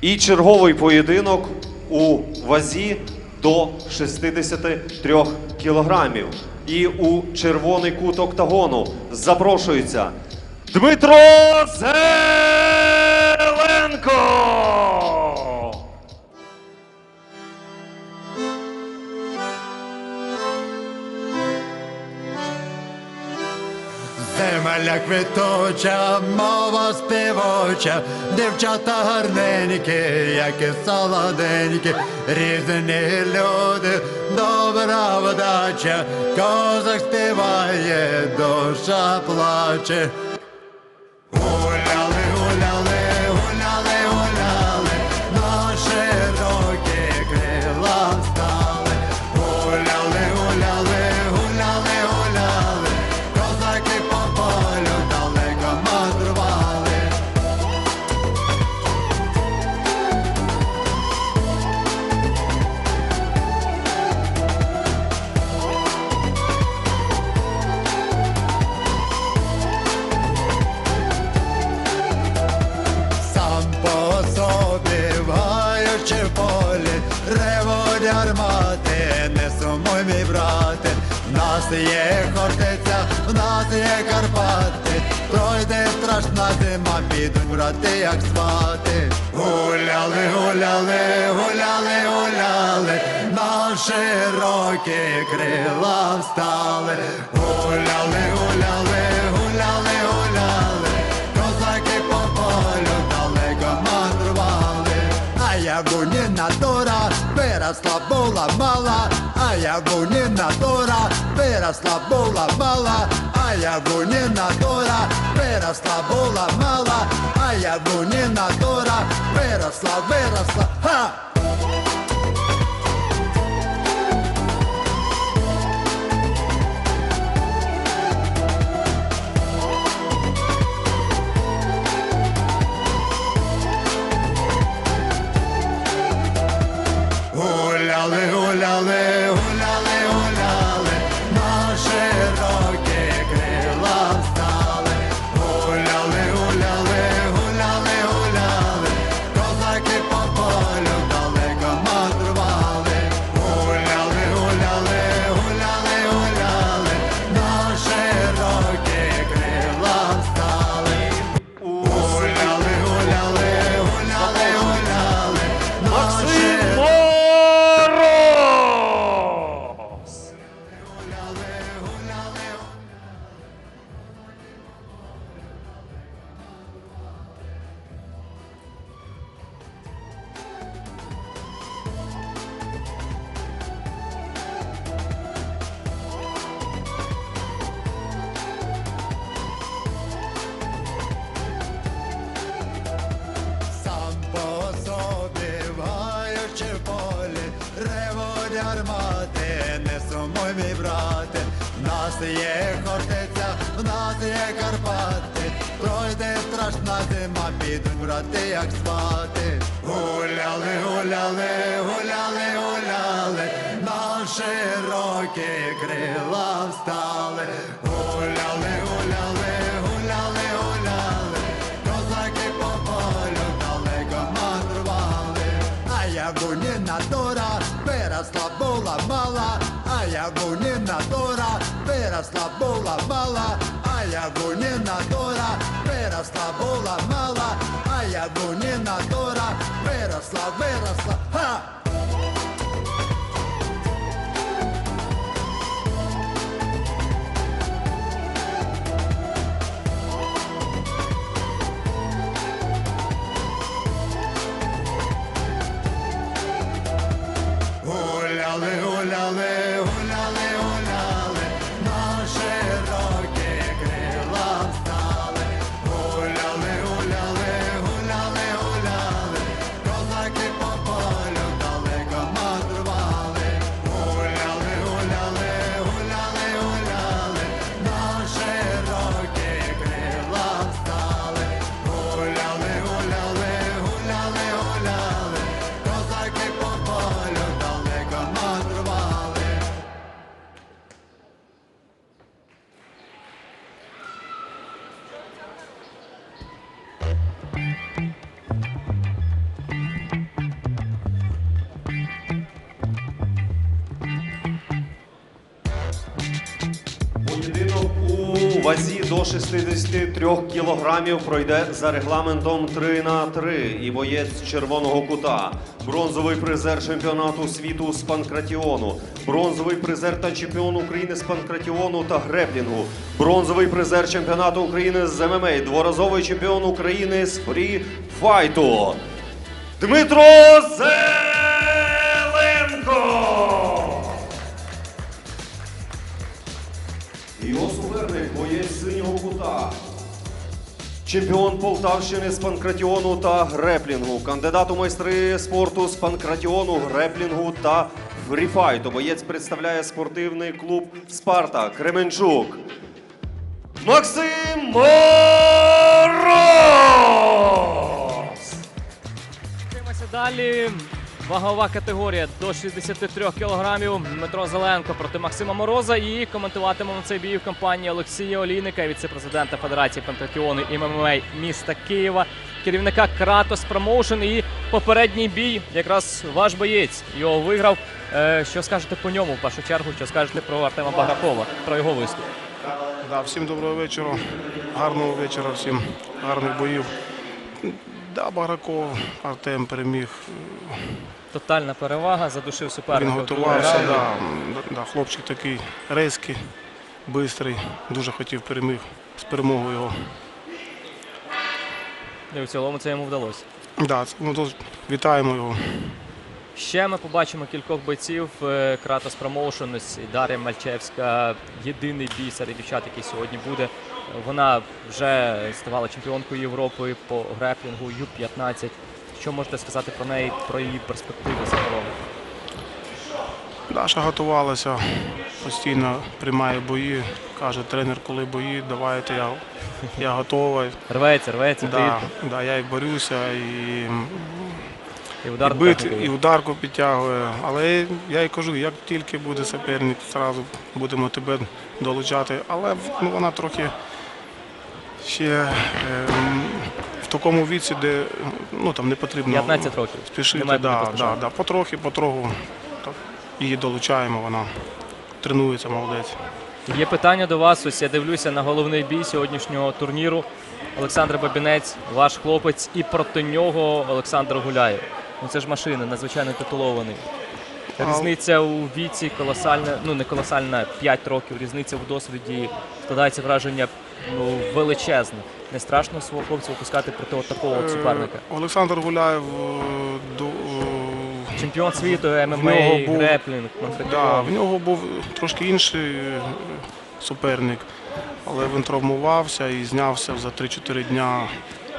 І черговий поєдинок у вазі до 63 кілограмів. І у червоний кут октагону запрошується Дмитро Зеленко! Земля квіточа, мова співоча, дівчата гарненькі, і солоденькі, різні люди, добра вдача, козак співає, душа плаче. Нас є Хортиця, в нас є Карпати, пройде страшна зима, підуть брати, як звати. Гуляли, гуляли, гуляли, гуляли, на широкі крила встали. Гуляли, гуляли, гуляли, гуляли, козаки по полю далеко мандрували. А я гуніна дура, виросла була мала, а я гуніна дура, виросла була мала, а я гуніна дура, виросла була мала, а я гуніна дура, виросла, виросла, сумуй, мій брате. В нас є Хортиця, в нас є Карпати, пройде страшна зима, підуть брати, як спати. Гуляли, гуляли, гуляли, гуляли, на широкі крила встали. Гуніна дура, виросла була мала, а я гуніна дура, виросла була мала, а я гуніна дура, виросла, виросла, ха! Вазі до 63 кілограмів пройде за регламентом 3 на 3 і боєць червоного кута. Бронзовий призер чемпіонату світу з панкратіону, бронзовий призер та чемпіон України з панкратіону та греплінгу, бронзовий призер чемпіонату України з ММА, дворазовий чемпіон України з фрі-файту. Дмитро Зеленко! Чемпіон Полтавщини з панкратіону та греплінгу, кандидат у майстри спорту з панкратіону, греплінгу та фріфайту. Боєць представляє спортивний клуб Спарта Кременчук. Максим Мороз! Далі. Вагова категорія до 63 кілограмів. Дмитро Зеленко проти Максима Мороза. І коментуватимемо цей бій в компанії Олексія Олійника, віце-президента Федерації Пентатіону і ММА міста Києва, керівника Кратос Промоушен. І попередній бій якраз ваш боєць його виграв. Е, Що скажете по ньому в першу чергу? Що скажете про Артема Багракова, про його виступ? Да, всім доброго вечора, гарного вечора, всім гарних боїв. Да, Баграков, Артем переміг. Тотальна перевага, задушив суперника. Він готувався. Да, да, хлопчик такий резкий, бистрий. Дуже хотів переміг з перемогою його. І в цілому це йому вдалося. Да, ну, вітаємо його. Ще ми побачимо кількох бойців е, Кратос Промоушен, ось і Дар'я Мальчевська. Єдиний бій серед дівчат, який сьогодні буде. Вона вже ставала чемпіонкою Європи по греплінгу Ю-15. Що можете сказати про неї, про її перспективи загалом? Даша готувалася, постійно приймає бої. Каже, тренер, коли бої, давайте, я, я готова. Рветься, рветься, Да, да, я і борюся, і і удар і бит, і ударку підтягує. Але я й кажу, як тільки буде суперник, одразу будемо тебе долучати. Але ну, вона трохи ще ем, в такому віці, де ну, там не потрібно 15 років. спішити. Немає Да, да, да, потрохи, потроху так, її долучаємо, вона тренується, молодець. Є питання до вас. Ось я дивлюся на головний бій сьогоднішнього турніру. Олександр Бабінець, ваш хлопець, і проти нього Олександр Гуляєв. Ну це ж машина, надзвичайно титулований. Різниця у віці колосальна, ну не колосальна, 5 років. Різниця в досвіді складається враження ну, величезне. Не страшно свого хлопця випускати проти от такого от суперника. Е, Олександр Гуляєв е, до, е, Чемпіон світу, ММА, був- греплінг, Да, в нього був трошки інший е, суперник, але він травмувався і знявся за 3-4 дня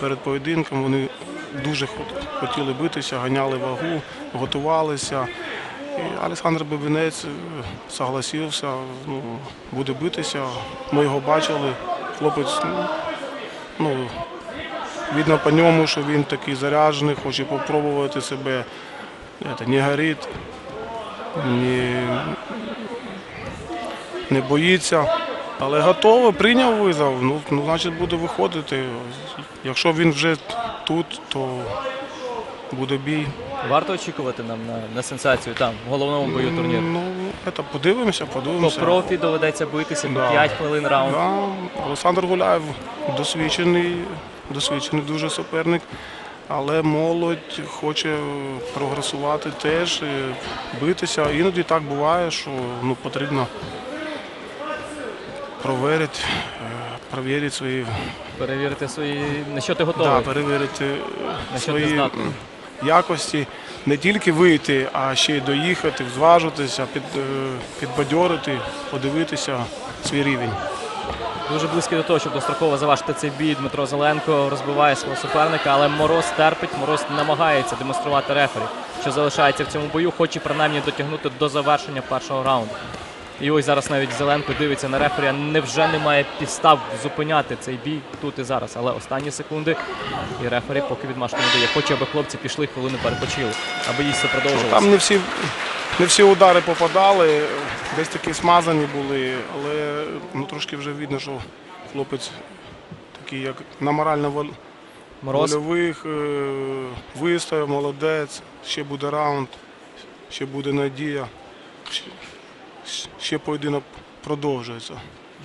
перед поєдинком. Вони дуже хотіли битися, ганяли вагу, готувалися. І Олександр Бабінець е, согласився, ну, буде битися. Ми його бачили. Хлопець, ну, ну, видно по ньому, що він такий заряджений, хоче спробувати себе. Это, не горить, не, не боїться, але готовий, прийняв визов, ну, ну, значить буде виходити. Якщо він вже тут, то буде бій. Варто очікувати нам на, на сенсацію там, в головному бою турніру. Ну, это, подивимося, По подивимося. профі доведеться битися по Да. 5 хвилин раунд. Да, Олександр Гуляєв досвідчений, досвідчений дуже суперник, але молодь хоче прогресувати теж, е, битися. Іноді так буває, що ну, потрібно провірити, е, провірити свої, Перевірити свої, на що ти готовий. да, перевірити е, На свої якості. Не тільки вийти, а ще й доїхати, зважитися, під, е, підбадьорити, подивитися свій рівень. Дуже близький до того, щоб достроково завершити цей бій. Дмитро Зеленко розбиває свого суперника, але Мороз терпить, Мороз намагається демонструвати рефері, що залишається в цьому бою, хоче принаймні дотягнути до завершення першого раунду. І ось зараз навіть Зеленко дивиться на рефері, а невже немає підстав зупиняти цей бій тут і зараз. Але останні секунди і рефері поки відмашки не дає. Хоче, аби хлопці пішли хвилину перепочили, аби їй все продовжилося. Там не всі, не всі удари попадали, десь такі смазані були, але ну, трошки вже видно, що хлопець такий, як на морально вол- вольових, е, вистояв, молодець, ще буде раунд, ще буде надія, ще, поєдинок продовжується.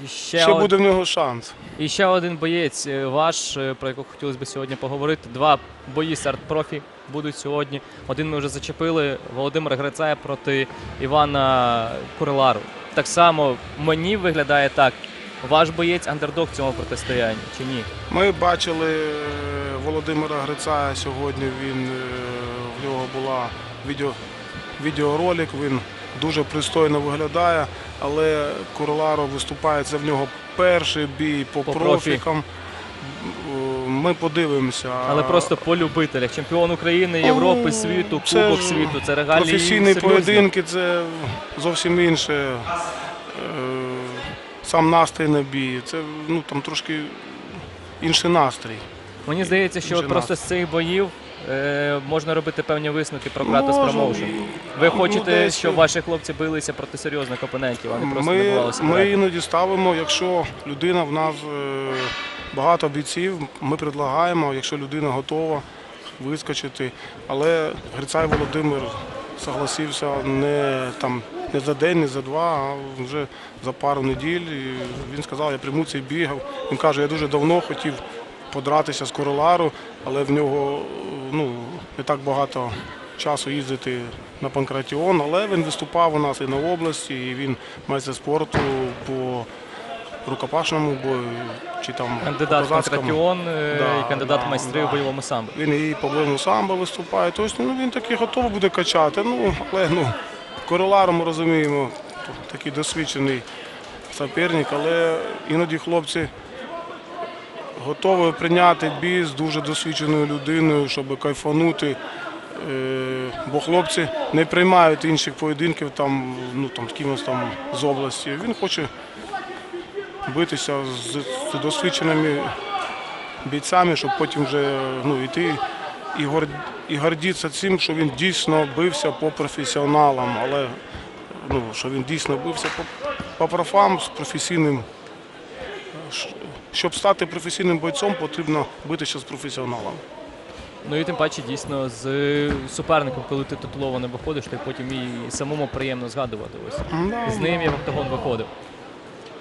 І ще, Ще од- буде в нього шанс. І ще один боєць е, ваш, е, про якого хотілося б сьогодні поговорити. Два бої серед профі будуть сьогодні. Один ми вже зачепили Володимир Грицая проти Івана Курилару. Так само мені виглядає так. Ваш боєць андердог в цьому протистоянні чи ні? Ми бачили е, Володимира Грицая сьогодні. Він е, в нього була відео, відеоролик. Він дуже пристойно виглядає, але Курларо виступає. Це в нього перший бій по, По профікам. Ми подивимося. Але просто по любителях. Чемпіон України, Європи, світу, це Кубок світу. Це регалії професійні серйозні. поєдинки це зовсім інше. Е, Сам настрій на бій. Це ну там трошки інший настрій. Мені здається, що от просто з цих боїв е, можна робити певні висновки про Кратос. Промоушен. Ви Ну, хочете, щоб ваші хлопці билися проти серйозних опонентів, а не просто не Ми, бувалося. ми іноді ставимо, якщо людина в нас е, багато бійців, ми предлагаємо, якщо людина готова вискочити. Але Грицай Володимир согласився не, там, не за день, не за два, а вже за пару неділь. І він сказав, я прийму цей біг. Він каже, я дуже давно хотів подратися з Королару, але в нього ну, не так багато часу їздити на Панкратіон, але він виступав у нас і на області, і він майстер спорту по рукопашному бою, чи там Кандидат в. Панкратіон е, Да, і кандидат да, в майстри да. у бойовому самбо. Він і по бойовому самбо виступає. Тобто ну, він такий готовий буде качати. Ну, але ну, Королару ми розуміємо, такий досвідчений суперник, але іноді хлопці готові прийняти бій з дуже досвідченою людиною, щоб кайфанути. Е, Бо хлопці не приймають інших поєдинків там, ну, там, кимось там з області. Він хоче битися з, досвідченими бійцями, щоб потім вже ну, йти і, гор, і гордитися цим, що він дійсно бився по професіоналам, але ну, що він дійсно бився по, по профам з професійним. Щоб стати професійним бойцом, потрібно битися з професіоналом. Ну і тим паче дійсно з суперником, коли ти титуловано виходиш, то потім і самому приємно згадувати. Ось з ним я в октагон виходив.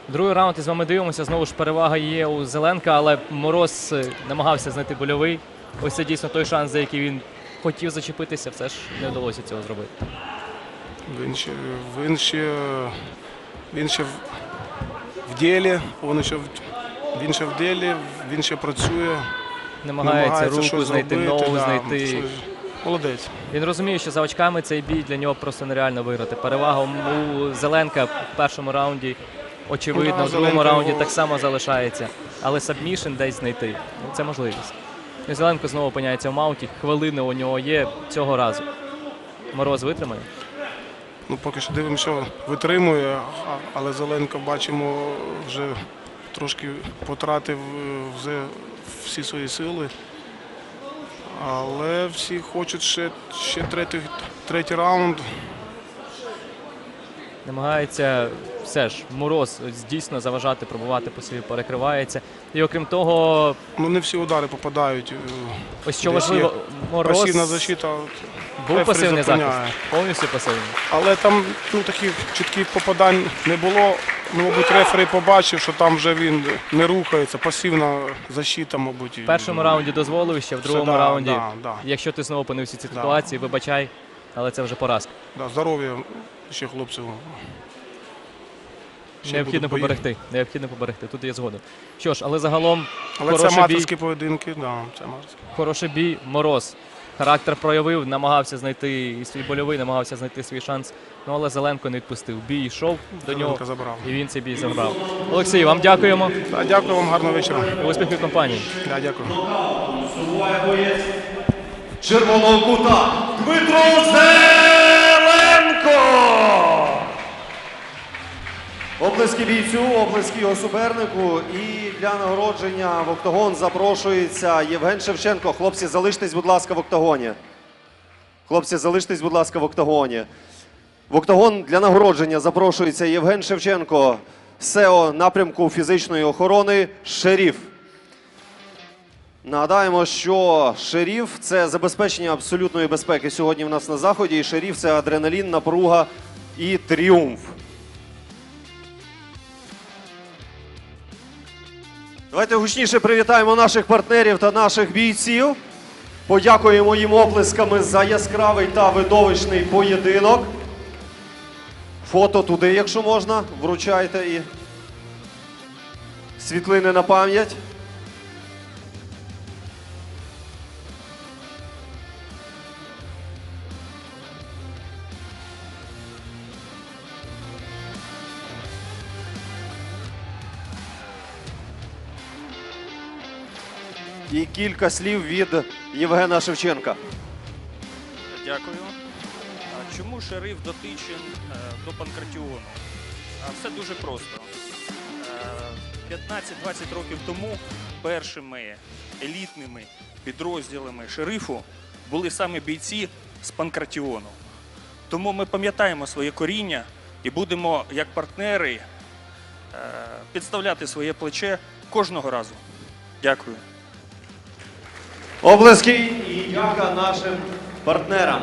Другий раунд і з вами дивимося. Знову ж перевага є у Зеленка, але Мороз е, намагався знайти больовий. Ось це дійсно той шанс, за який він хотів зачепитися, все ж не вдалося цього зробити. Він ще, він ще, він ще в, в ділі, він ще, в- він ще в ділі, він ще працює, Намагається, руку знайти, зробити, ногу да, знайти. щось. Молодець. Він розуміє, що за очками цей бій для нього просто нереально виграти. Перевага у Зеленка в першому раунді очевидно, Ну, да, в другому раунді його- так само залишається. Але сабмішн десь знайти. Ну, це можливість. І Зеленко знову опиняється в маунті. Хвилини у нього є цього разу. Мороз витримає. Ну, поки що дивимося, що витримує, але Зеленко бачимо вже трошки потратив е, вже всі свої сили. Але всі хочуть ще, ще третій, третій раунд. Намагається все ж Мороз дійсно заважати, пробувати по собі, перекривається. І окрім того, Ну не всі удари попадають. е, ось що важливо, Мороз Пасивна защита. був пасивний захист. Повністю пасивний. Але там ну, таких чітких попадань не було. Ну, мабуть, рефері побачив, що там вже він не рухається, пасивна защита, мабуть. В першому раунді дозволив ще, в другому да, раунді. да, да. Якщо ти знову опинився в цій Да. ситуації, вибачай, але це вже поразка. Да, здоров'я ще хлопців. Ще Необхідно поберегти. Необхідно поберегти. Тут є згода. Що ж, але загалом Але це бій. поєдинки, да, це аматорські. хороший бій. Мороз. Характер проявив, намагався знайти і свій больовий, намагався знайти свій шанс. Ну але Зеленко не відпустив. Бій йшов до нього забрав. і він цей бій забрав. Олексій, вам дякуємо. Да, дякую вам, гарного вечора. І успіхів компанії. Да, дякую. червоного кута Дмитро Зеленко. Облески бійцю, облески його супернику. І для нагородження в октагон запрошується Євген Шевченко. Хлопці, залиштесь, будь ласка, в октагоні. Хлопці, залиштесь, будь ласка, в октагоні. В октагон для нагородження запрошується Євген Шевченко, СЕО напрямку фізичної охорони Шеріф. Нагадаємо, що шеріф це забезпечення абсолютної безпеки сьогодні в нас на заході. І шеріф це адреналін, напруга і тріумф. Давайте гучніше привітаємо наших партнерів та наших бійців. Подякуємо їм оплесками за яскравий та видовищний поєдинок. Фото туди, якщо можна, вручайте і світлини на пам'ять. Кілька слів від Євгена Шевченка. Дякую. Чому шериф дотичен е, до Панкратіону? Все дуже просто. Е, 15-20 років тому першими елітними підрозділами шерифу були саме бійці з Панкратіону. Тому ми пам'ятаємо своє коріння і будемо як партнери е, підставляти своє плече кожного разу. Дякую. Облески і дяка нашим партнерам.